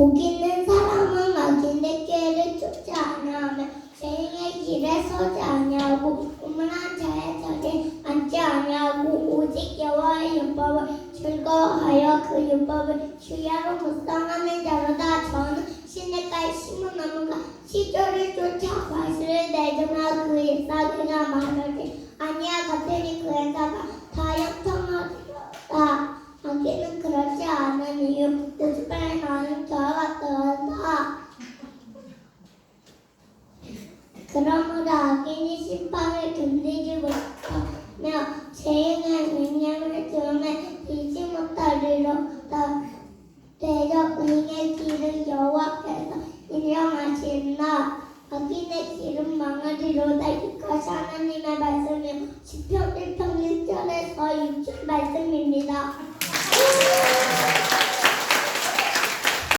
복 있는 사람은 악인의 꾀를 쫓지 아니하며 죄인의 길에 서지 아니하고 우물한 자의 자리에 앉지 아니하고 오직 여호와의 율법을 즐거워하여 그 율법을 주야로 묵상하는 자로다. 저는 시냇가에 심은 나무가 시조를 쫓아 과실을 내주며 그 잎사귀가 마르지 아 그러므로 악인이 심판을 견디지 못하며 죄인의 왜냐을 전해 이지 못하리로다 대적 의의 길을 여호와께서 인정하신다. 악인의 길은 망하리로다. 이것이 하나님의 말씀이요. 시편 1편 1절에서 6절 말씀입니다.